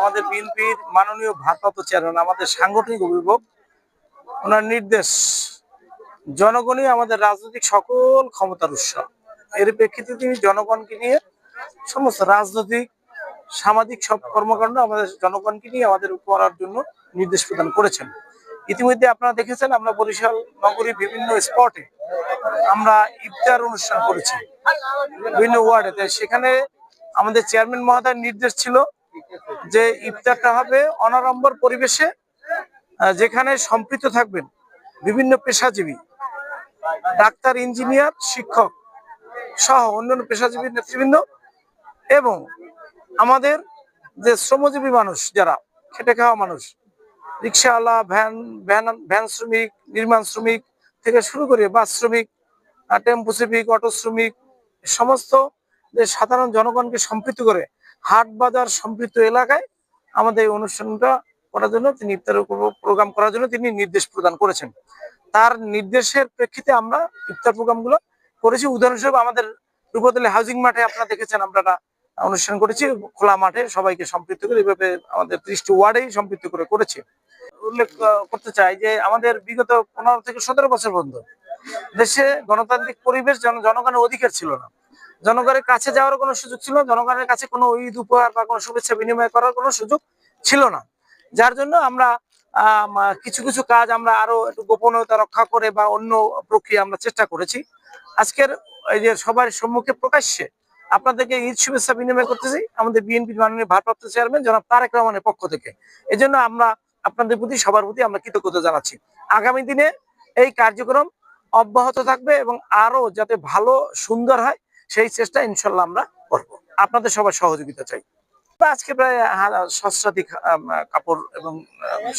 আমাদের বিএনপির মাননীয় ভারপ্রাপ্ত চেয়ারম্যান, আমাদের সাংগঠনিক অভিভাবক, ওনার নির্দেশ, জনগণই আমাদের রাজনৈতিক সকল ক্ষমতার উৎস। এর প্রেক্ষিতে তিনি জনগণকে নিয়ে সমস্ত রাজনৈতিক, সামাজিক সব কর্মকাণ্ড আমাদের জনগণকে নিয়ে আমাদের করার জন্য নির্দেশ প্রদান করেছেন। ইতিমধ্যে আপনারা দেখেছেন, আমরা বরিশাল নগরী বিভিন্ন স্পটে আমরা ইফতার অনুষ্ঠান করেছি বিভিন্ন ওয়ার্ডে। সেখানে আমাদের চেয়ারম্যান মহোদয়ের নির্দেশ ছিল যে ইফতারটা হবে অনাড়ম্বর পরিবেশে যেখানে সম্পৃক্ত থাকবেন বিভিন্ন পেশাজীবী, ডাক্তার, ইঞ্জিনিয়ার, শিক্ষক সহ অন্যান্য পেশাজীবী নেতৃবৃন্দ এবং আমাদের যে শ্রমজীবী মানুষ যারা, খেটে খাওয়া মানুষ, রিক্সাওয়ালা, ভ্যান ভ্যান ভ্যান শ্রমিক, নির্মাণ শ্রমিক থেকে শুরু করে বাস শ্রমিক টেম্পো শ্রমিক, অটো শ্রমিক, সমস্ত যে সাধারণ জনগণকে সম্পৃক্ত করে হাট বাজার সম্পৃক্ত এলাকায় আমাদের এই অনুষ্ঠানটা করার জন্য তিনি ইফতার প্রোগ্রাম করার জন্য তিনি নির্দেশ প্রদান করেছেন। তার নির্দেশের প্রেক্ষিতে আমরা ইফতার প্রোগ্রামগুলো করেছি। উদাহরণস্বরূপ আমাদের রূপতলী হাউজিং মাঠে আপনারা দেখেছেন, আমরা অনুষ্ঠান করেছি, খোলা মাঠে সবাইকে সম্পৃক্ত করে এইভাবে আমাদের ত্রিশটি ওয়ার্ডেই সম্পৃক্ত করে করেছি। উল্লেখ করতে চাই যে আমাদের বিগত পনেরো থেকে সতেরো বছর পর্যন্ত দেশে গণতান্ত্রিক পরিবেশ জন- জনগণের অধিকার ছিল না। জনগণের কাছে যাওয়ার কোনো সুযোগ ছিল, জনগণের কাছে কোনো ঈদ উপহার বা কোনো শুভেচ্ছা বিনিময় করার কোনো সুযোগ ছিল না। যার জন্য আমরা কিছু কিছু কাজ আমরা আরও একটু গোপনীয়তা রক্ষা করে বা অন্য প্রক্রিয়া আমরা চেষ্টা করেছি। আজকের এই যে সবার সম্মুখে প্রকাশ্যে আপনাদেরকে ঈদ শুভেচ্ছা বিনিময় করতেছি আমাদের বিএনপির মাননীয় ভারপ্রাপ্ত চেয়ারম্যান জনাব তারেক রহমানের পক্ষ থেকে। এই জন্য আমরা আপনাদের প্রতি, সবার প্রতি আমরা কৃতজ্ঞতা জানাচ্ছি। আগামী দিনে এই কার্যক্রম অব্যাহত থাকবে এবং আরও যাতে ভালো, সুন্দর হয় সেই চেষ্টা ইনশাল্লাহ আমরা করব। আপনাদের সবার সহযোগিতা চাই। আজকে প্রায় সহস্রাধিক কাপড় এবং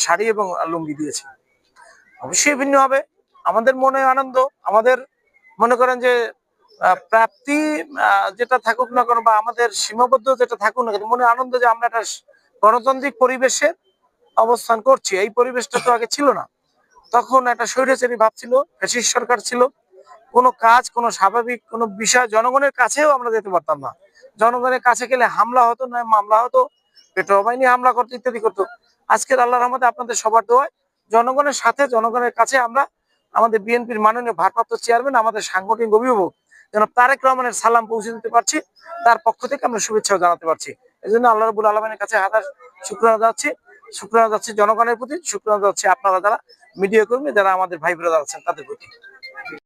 শাড়ি এবং লুঙ্গি দিয়েছি। অবশ্যই ভিন্ন হবে। আমাদের মনে আনন্দ, আমাদের মনে করেন যে প্রাপ্তি যেটা থাকুক না কেন বা আমাদের সীমাবদ্ধ যেটা থাকুক না কেন, মনে আনন্দ যে আমরা একটা গণতান্ত্রিক পরিবেশে অবস্থান করছি। এই পরিবেশটা তো আগে ছিল না। তখন একটা স্বৈরাচারী ভাব ছিল, ফ্যাসিস্ট সরকার ছিল। কোনো কাজ, কোনো স্বাভাবিক, কোনো বিষয় জনগণের কাছেও আমরা যেতে পারতাম না। জনগণের কাছে গেলে হামলা হতো না মামলা হতো, পেট্রোল বাহিনী হামলা করতো, ইত্যাদি করতো। আজকের আল্লাহ রহমতে আপনাদের সবার দোয়ায় জনগণের সাথে, জনগণের কাছে আমরা আমাদের বিএনপির মাননীয় ভারপ্রাপ্ত চেয়ারম্যান, আমাদের সাংগঠনিক অভিভাবক যেন তারেক রহমানের সালাম পৌঁছে দিতে পারছি। তার পক্ষ থেকে আমরা শুভেচ্ছাও জানাতে পারছি। এই জন্য আল্লাহ রবুল আলমের কাছে হাজার শুক্রানা যাচ্ছে। শুক্রানা যাচ্ছে জনগণের প্রতি, শুক্রানা যাচ্ছে আপনারা যারা মিডিয়া কর্মী, যারা আমাদের ভাই ব্রাদার আছেন, তাদের প্রতি।